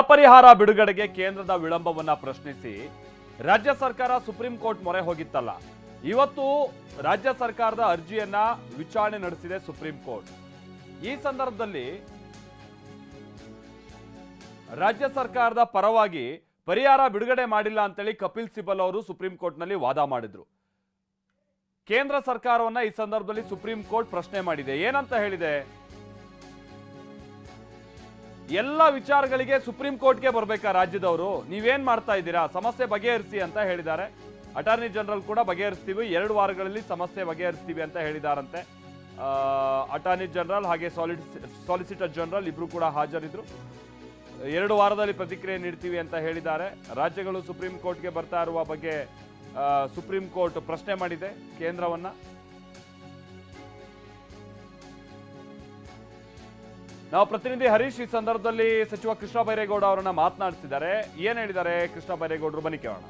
ಅಪರಿಹಾರ ಬಿಡುಗಡೆಗೆ ಕೇಂದ್ರದ ವಿಳಂಬವನ್ನ ಪ್ರಶ್ನಿಸಿ ರಾಜ್ಯ ಸರ್ಕಾರ ಸುಪ್ರೀಂ ಕೋರ್ಟ್ ಮೊರೆ ಹೋಗಿತ್ತಲ್ಲ. ಇವತ್ತು ರಾಜ್ಯ ಸರ್ಕಾರದ ಅರ್ಜಿಯನ್ನ ವಿಚಾರಣೆ ನಡೆಸಿದೆ ಸುಪ್ರೀಂ ಕೋರ್ಟ್. ಈ ಸಂದರ್ಭದಲ್ಲಿ ರಾಜ್ಯ ಸರ್ಕಾರದ ಪರವಾಗಿ ಪರಿಹಾರ ಬಿಡುಗಡೆ ಮಾಡಿಲ್ಲ ಅಂತೇಳಿ ಕಪಿಲ್ ಸಿಬಲ್ ಅವರು ಸುಪ್ರೀಂ ಕೋರ್ಟ್ನಲ್ಲಿ ವಾದ ಮಾಡಿದ್ರು. ಕೇಂದ್ರ ಸರ್ಕಾರವನ್ನ ಈ ಸಂದರ್ಭದಲ್ಲಿ ಸುಪ್ರೀಂ ಕೋರ್ಟ್ ಪ್ರಶ್ನೆ ಮಾಡಿದೆ. ಏನಂತ ಹೇಳಿದೆ? ಎಲ್ಲ ವಿಚಾರಗಳಿಗೆ ಸುಪ್ರೀಂ ಕೋರ್ಟ್ಗೆ ಬರಬೇಕಾ ರಾಜ್ಯದವರು? ನೀವೇನು ಮಾಡ್ತಾ ಇದ್ದೀರಾ? ಸಮಸ್ಯೆ ಬಗೆಹರಿಸಿ ಅಂತ ಹೇಳಿದ್ದಾರೆ. ಅಟಾರ್ನಿ ಜನರಲ್ ಕೂಡ ಬಗೆಹರಿಸ್ತೀವಿ. ಎರಡು ವಾರಗಳಲ್ಲಿ ಸಮಸ್ಯೆ ಬಗೆಹರಿಸ್ತೀವಿ ಅಂತ ಹೇಳಿದಾರಂತೆ. ಅಟಾರ್ನಿ ಜನರಲ್ ಹಾಗೆ ಸಾಲಿಸಿಟರ್ ಜನರಲ್ ಇಬ್ರು ಕೂಡ ಹಾಜರಿದ್ರು. ಎರಡು ವಾರದಲ್ಲಿ ಪ್ರತಿಕ್ರಿಯೆ ನೀಡ್ತೀವಿ ಅಂತ ಹೇಳಿದ್ದಾರೆ. ರಾಜ್ಯಗಳು ಸುಪ್ರೀಂ ಕೋರ್ಟ್ಗೆ ಬರ್ತಾ ಇರುವ ಬಗ್ಗೆ ಸುಪ್ರೀಂ ಕೋರ್ಟ್ ಪ್ರಶ್ನೆ ಮಾಡಿದೆ ಕೇಂದ್ರವನ್ನ. ನಾವು ಪ್ರತಿನಿಧಿ ಹರೀಶ್ ಈ ಸಂದರ್ಭದಲ್ಲಿ ಸಚಿವ ಕೃಷ್ಣ ಬೈರೇಗೌಡ ಅವರನ್ನ ಮಾತನಾಡಿಸಿದ್ದಾರೆ. ಏನ್ ಹೇಳಿದ್ದಾರೆ ಕೃಷ್ಣ ಬೈರೇಗೌಡರು? ಬನ್ನಿ ಕೇಳೋಣ.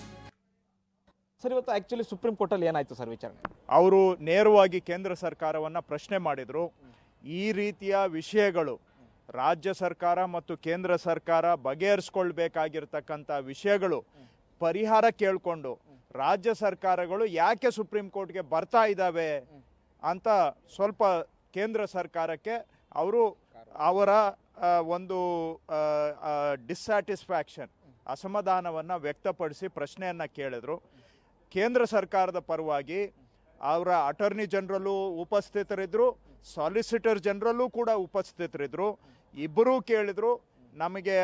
ಸರ್ ಇವತ್ತು ಆಕ್ಚುಲಿ ಸುಪ್ರೀಂ ಕೋರ್ಟಲ್ಲಿ ಏನಾಯ್ತು ಸರ್ ವಿಚಾರಣೆ? ಅವರು ನೇರವಾಗಿ ಕೇಂದ್ರ ಸರ್ಕಾರವನ್ನು ಪ್ರಶ್ನೆ ಮಾಡಿದರು. ಈ ರೀತಿಯ ವಿಷಯಗಳು ರಾಜ್ಯ ಸರ್ಕಾರ ಮತ್ತು ಕೇಂದ್ರ ಸರ್ಕಾರ ಬಗೆಹರಿಸ್ಕೊಳ್ಬೇಕಾಗಿರ್ತಕ್ಕಂಥ ವಿಷಯಗಳು ಪರಿಹಾರ ಕೇಳಿಕೊಂಡು ರಾಜ್ಯ ಸರ್ಕಾರಗಳು ಯಾಕೆ ಸುಪ್ರೀಂ ಕೋರ್ಟ್ಗೆ ಬರ್ತಾ ಇದ್ದಾವೆ ಅಂತ ಸ್ವಲ್ಪ ಕೇಂದ್ರ ಸರ್ಕಾರಕ್ಕೆ ಅವರು ಅವರ ಒಂದು ಡಿಸ್ಸ್ಯಾಟಿಸ್ಫ್ಯಾಕ್ಷನ್ ಅಸಮಾಧಾನವನ್ನು ವ್ಯಕ್ತಪಡಿಸಿ ಪ್ರಶ್ನೆಯನ್ನು ಕೇಳಿದ್ರು. ಕೇಂದ್ರ ಸರ್ಕಾರದ ಪರವಾಗಿ ಅವರ ಅಟರ್ನಿ ಜನರಲ್ಲೂ ಉಪಸ್ಥಿತರಿದ್ದರು ಸಾಲಿಸಿಟರ್ ಜನರಲ್ಲೂ ಕೂಡ ಉಪಸ್ಥಿತರಿದ್ದರು ಇಬ್ಬರೂ ಕೇಳಿದ್ರು, ನಮಗೆ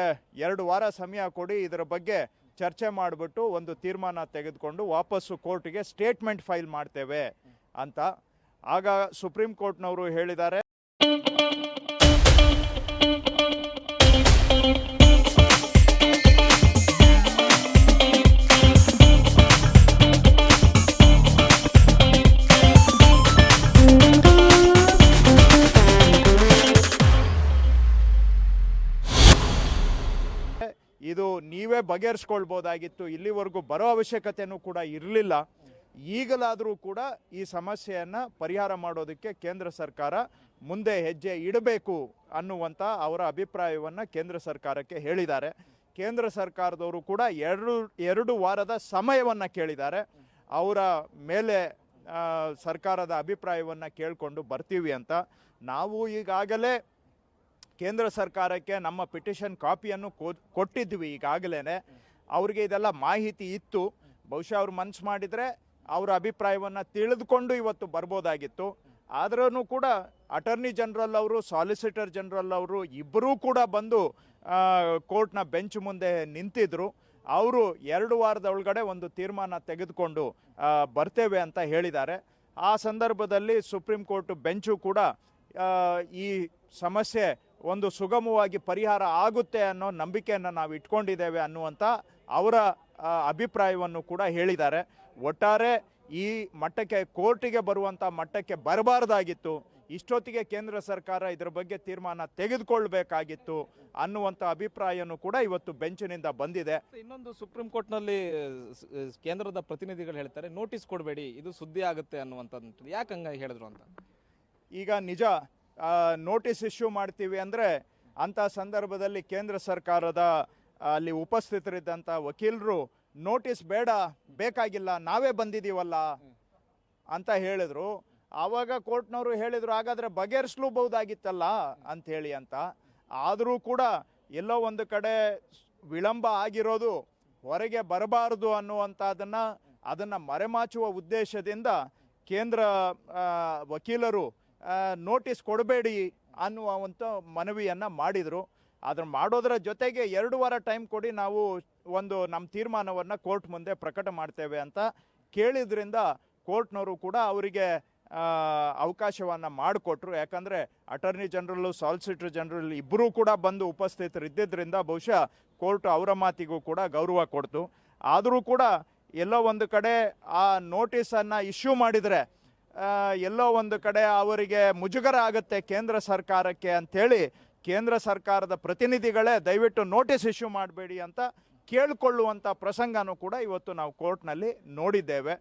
ಎರಡು ವಾರ ಸಮಯ ಕೊಡಿ, ಇದರ ಬಗ್ಗೆ ಚರ್ಚೆ ಮಾಡಿಬಿಟ್ಟು ಒಂದು ತೀರ್ಮಾನ ತೆಗೆದುಕೊಂಡು ವಾಪಸ್ಸು ಕೋರ್ಟಿಗೆ ಸ್ಟೇಟ್ಮೆಂಟ್ ಫೈಲ್ ಮಾಡ್ತೇವೆ ಅಂತ. ಆಗ ಸುಪ್ರೀಂ ಕೋರ್ಟ್ನವರು ಹೇಳಿದ್ದಾರೆ ನೀವೇ ಬಗೆಹರಿಸ್ಕೊಳ್ಬೋದಾಗಿತ್ತು, ಇಲ್ಲಿವರೆಗೂ ಬರೋ ಅವಶ್ಯಕತೆಯೂ ಕೂಡ ಇರಲಿಲ್ಲ. ಈಗಲಾದರೂ ಕೂಡ ಈ ಸಮಸ್ಯೆಯನ್ನು ಪರಿಹಾರ ಮಾಡೋದಕ್ಕೆ ಕೇಂದ್ರ ಸರ್ಕಾರ ಮುಂದೆ ಹೆಜ್ಜೆ ಇಡಬೇಕು ಅನ್ನುವಂಥ ಅವರ ಅಭಿಪ್ರಾಯವನ್ನು ಕೇಂದ್ರ ಸರ್ಕಾರಕ್ಕೆ ಹೇಳಿದ್ದಾರೆ. ಕೇಂದ್ರ ಸರ್ಕಾರದವರು ಕೂಡ ಎರಡು ಎರಡು ವಾರದ ಸಮಯವನ್ನು ಕೇಳಿದ್ದಾರೆ. ಅವರ ಮೇಲೆ ಸರ್ಕಾರದ ಅಭಿಪ್ರಾಯವನ್ನು ಕೇಳಿಕೊಂಡು ಬರ್ತೀವಿ ಅಂತ. ನಾವು ಈಗಾಗಲೇ ಕೇಂದ್ರ ಸರ್ಕಾರಕ್ಕೆ ನಮ್ಮ ಪಿಟಿಷನ್ ಕಾಪಿಯನ್ನು ಕೊಟ್ಟಿದ್ವಿ ಈಗಾಗಲೇ ಅವ್ರಿಗೆ ಇದೆಲ್ಲ ಮಾಹಿತಿ ಇತ್ತು. ಬಹುಶಃ ಅವ್ರು ಮನ್ಸು ಮಾಡಿದರೆ ಅವರ ಅಭಿಪ್ರಾಯವನ್ನು ತಿಳಿದುಕೊಂಡು ಇವತ್ತು ಬರ್ಬೋದಾಗಿತ್ತು. ಆದ್ರೂ ಕೂಡ ಅಟರ್ನಿ ಜನರಲ್ ಅವರು, ಸಾಲಿಸಿಟರ್ ಜನರಲ್ ಅವರು ಇಬ್ಬರೂ ಕೂಡ ಬಂದು ಕೋರ್ಟ್ನ ಬೆಂಚ್ ಮುಂದೆ ನಿಂತಿದ್ರು. ಅವರು ಎರಡು ವಾರದ ಒಳಗಡೆ ಒಂದು ತೀರ್ಮಾನ ತೆಗೆದುಕೊಂಡು ಬರ್ತೇವೆ ಅಂತ ಹೇಳಿದ್ದಾರೆ. ಆ ಸಂದರ್ಭದಲ್ಲಿ ಸುಪ್ರೀಂ ಕೋರ್ಟ್ ಬೆಂಚು ಕೂಡ ಈ ಸಮಸ್ಯೆ ಒಂದು ಸುಗಮವಾಗಿ ಪರಿಹಾರ ಆಗುತ್ತೆ ಅನ್ನೋ ನಂಬಿಕೆಯನ್ನು ನಾವು ಇಟ್ಕೊಂಡಿದ್ದೇವೆ ಅನ್ನುವಂಥ ಅವರ ಅಭಿಪ್ರಾಯವನ್ನು ಕೂಡ ಹೇಳಿದ್ದಾರೆ. ಒಟ್ಟಾರೆ ಈ ಮಟ್ಟಕ್ಕೆ ಕೋರ್ಟಿಗೆ ಬರುವಂಥ ಮಟ್ಟಕ್ಕೆ ಬರಬಾರ್ದಾಗಿತ್ತು. ಇಷ್ಟೊತ್ತಿಗೆ ಕೇಂದ್ರ ಸರ್ಕಾರ ಇದರ ಬಗ್ಗೆ ತೀರ್ಮಾನ ತೆಗೆದುಕೊಳ್ಬೇಕಾಗಿತ್ತು ಅನ್ನುವಂಥ ಅಭಿಪ್ರಾಯನೂ ಕೂಡ ಇವತ್ತು ಬೆಂಚಿನಿಂದ ಬಂದಿದೆ. ಇನ್ನೊಂದು ಸುಪ್ರೀಂ ಕೋರ್ಟ್ನಲ್ಲಿ ಕೇಂದ್ರದ ಪ್ರತಿನಿಧಿಗಳು ಹೇಳ್ತಾರೆ ನೋಟಿಸ್ ಕೊಡಬೇಡಿ ಇದು ಸುದ್ದಿ ಆಗುತ್ತೆ ಅನ್ನುವಂಥದ್ದು. ಯಾಕೆ ಹಂಗ ಹೇಳಿದ್ರು ಅಂತ? ಈಗ ನಿಜ ನೋಟಿಸ್ ಇಶ್ಯೂ ಮಾಡ್ತೀವಿ ಅಂದರೆ ಅಂಥ ಸಂದರ್ಭದಲ್ಲಿ ಕೇಂದ್ರ ಸರ್ಕಾರದ ಅಲ್ಲಿ ಉಪಸ್ಥಿತರಿದ್ದಂಥ ವಕೀಲರು, ನೋಟಿಸ್ ಬೇಡ, ಬೇಕಾಗಿಲ್ಲ, ನಾವೇ ಬಂದಿದ್ದೀವಲ್ಲ ಅಂತ ಹೇಳಿದರು. ಆವಾಗ ಕೋರ್ಟ್ನವರು ಹೇಳಿದರು, ಹಾಗಾದರೆ ಬಗೆಹರಿಸ್ಲೂಬಹುದಾಗಿತ್ತಲ್ಲ ಅಂತ ಹೇಳಿ ಅಂತ. ಆದರೂ ಕೂಡ ಎಲ್ಲೋ ಒಂದು ಕಡೆ ವಿಳಂಬ ಆಗಿರೋದು, ಹೊರಗೆ ಬರಬಾರದು ಅನ್ನುವಂಥದ್ದನ್ನು ಅದನ್ನು ಮರೆಮಾಚುವ ಉದ್ದೇಶದಿಂದ ಕೇಂದ್ರ ವಕೀಲರು ನೋಟಿಸ್ ಕೊಡಬೇಡಿ ಅನ್ನುವಂಥ ಮನವಿಯನ್ನು ಮಾಡಿದರು. ಅದನ್ನು ಮಾಡೋದರ ಜೊತೆಗೆ ಎರಡು ವಾರ ಟೈಮ್ ಕೊಡಿ ನಾವು ಒಂದು ನಮ್ಮ ತೀರ್ಮಾನವನ್ನು ಕೋರ್ಟ್ ಮುಂದೆ ಪ್ರಕಟ ಮಾಡ್ತೇವೆ ಅಂತ ಕೇಳಿದ್ರಿಂದ ಕೋರ್ಟ್ನವರು ಕೂಡ ಅವರಿಗೆ ಅವಕಾಶವನ್ನು ಮಾಡಿಕೊಟ್ರು. ಯಾಕಂದರೆ ಅಟರ್ನಿ ಜನರಲ್ಲು ಸಾಲಿಸಿಟರ್ ಜನರಲ್ ಇಬ್ಬರೂ ಕೂಡ ಬಂದು ಉಪಸ್ಥಿತರಿದ್ದರಿಂದ ಬಹುಶಃ ಕೋರ್ಟ್ ಅವರ ಮಾತಿಗೂ ಕೂಡ ಗೌರವ ಕೊಡ್ತು. ಆದರೂ ಕೂಡ ಎಲ್ಲೋ ಒಂದು ಕಡೆ ಆ ನೋಟಿಸನ್ನು ಇಶ್ಯೂ ಮಾಡಿದರೆ ಎಲ್ಲೋ ಒಂದು ಕಡೆ ಅವರಿಗೆ ಮುಜುಗರ ಆಗುತ್ತೆ ಕೇಂದ್ರ ಸರ್ಕಾರಕ್ಕೆ ಅಂಥೇಳಿ ಕೇಂದ್ರ ಸರ್ಕಾರದ ಪ್ರತಿನಿಧಿಗಳೇ ದಯವಿಟ್ಟು ನೋಟಿಸ್ ಇಶ್ಯೂ ಮಾಡಬೇಡಿ ಅಂತ ಕೇಳಿಕೊಳ್ಳುವಂಥ ಪ್ರಸಂಗನೂ ಕೂಡ ಇವತ್ತು ನಾವು ಕೋರ್ಟ್ನಲ್ಲಿ ನೋಡಿದ್ದೇವೆ.